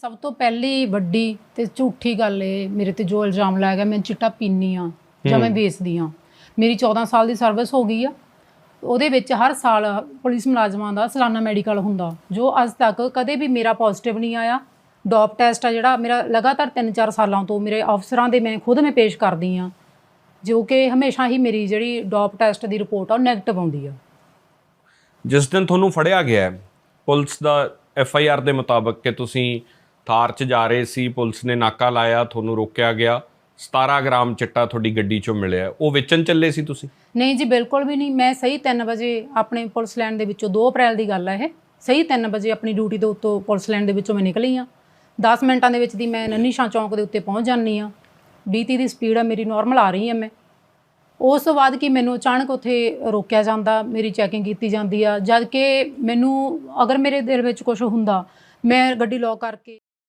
ਸਭ ਤੋਂ ਪਹਿਲੀ ਵੱਡੀ ਤੇ ਝੂਠੀ ਗੱਲ ਇਹ ਮੇਰੇ ਤੇ ਜੋ ਇਲਜ਼ਾਮ ਲਾਇਆ ਗਿਆ ਮੈਂ ਚਿੱਟਾ ਪੀਨੀ ਆ ਜਾਂ ਮੈਂ ਵੇਚਦੀ ਆ। ਮੇਰੀ 14 ਸਾਲ ਦੀ ਸਰਵਿਸ ਹੋ ਗਈ ਆ। ਉਹਦੇ ਵਿੱਚ ਹਰ ਸਾਲ ਪੁਲਿਸ ਮੁਲਾਜ਼ਮਾਂ ਦਾ ਸਾਲਾਨਾ ਮੈਡੀਕਲ ਹੁੰਦਾ ਜੋ ਅੱਜ ਤੱਕ ਕਦੇ ਵੀ ਮੇਰਾ ਪੋਜ਼ਿਟਿਵ ਨਹੀਂ ਆਇਆ। ਡੋਪ ਟੈਸਟ ਆ ਜਿਹੜਾ ਮੇਰਾ ਲਗਾਤਾਰ 3-4 ਸਾਲਾਂ ਤੋਂ ਮੇਰੇ ਅਫਸਰਾਂ ਦੇ ਮੈਂ ਖੁਦ ਮੈਂ ਪੇਸ਼ ਕਰਦੀ ਆ ਜੋ ਕਿ ਹਮੇਸ਼ਾ ਹੀ ਮੇਰੀ ਜਿਹੜੀ ਡੋਪ ਟੈਸਟ ਦੀ ਰਿਪੋਰਟ ਆ ਉਹ ਨੈਗੇਟਿਵ ਆਉਂਦੀ ਆ। ਜਿਸ ਦਿਨ ਤੁਹਾਨੂੰ ਫੜਿਆ ਗਿਆ ਪੁਲਿਸ ਦਾ ਐਫ ਆਈ ਆਰ ਦੇ ਮੁਤਾਬਕ ਕਿ ਤੁਸੀਂ ਥਾਰ 'ਚ ਜਾ ਰਹੇ ਸੀ, ਪੁਲਿਸ ਨੇ ਨਾਕਾ ਲਾਇਆ, ਤੁਹਾਨੂੰ ਰੋਕਿਆ ਗਿਆ। 17 ਗ੍ਰਾਮ ਚਿੱਟਾ ਤੁਹਾਡੀ ਗੱਡੀ 'ਚੋਂ ਮਿਲਿਆ। ਉਹ ਵੇਚਣ ਚੱਲੇ ਸੀ ਤੁਸੀਂ? ਨਹੀਂ ਜੀ, ਬਿਲਕੁਲ ਵੀ ਨਹੀਂ। ਮੈਂ ਸਹੀ 3 ਵਜੇ ਆਪਣੇ ਪੁਲਿਸ ਲਾਈਨ ਦੇ ਵਿੱਚੋਂ 2 ਅਪ੍ਰੈਲ ਦੀ ਗੱਲ ਹੈ ਇਹ। ਸਹੀ 3 ਵਜੇ ਆਪਣੀ ਡਿਊਟੀ ਦੇ ਉੱਤੋਂ ਪੁਲਿਸ ਲਾਈਨ ਦੇ ਵਿੱਚੋਂ ਮੈਂ ਨਿਕਲੀ ਆ 10 ਮਿੰਟਾਂ ਦੇ ਵਿੱਚ ਦੀ ਮੈਂ ਨੰਨੀ ਸ਼ਾਹ ਚੌਂਕ ਦੇ ਉੱਤੇ ਪਹੁੰਚ ਜਾਂਦੀ ਆ 20 ਦੀ ਸਪੀਡ ਆ, ਮੇਰੀ ਨਾਰਮਲ ਆ ਰਹੀ ਆ ਮੈਂ। ਉਸ ਤੋਂ ਬਾਅਦ ਕਿ ਮੈਨੂੰ ਅਚਾਨਕ ਉੱਥੇ ਰੋਕਿਆ ਜਾਂਦਾ, ਮੇਰੀ ਚੈਕਿੰਗ ਕੀਤੀ ਜਾਂਦੀ ਆ। ਜਦ ਕਿ ਮੈਨੂੰ ਅਗਰ ਮੇਰੇ ਦਿਲ ਵਿੱਚ ਕੁਝ ਹੁੰਦਾ, ਮੈਂ ਗੱਡੀ ਲੌਕ ਕਰਕੇ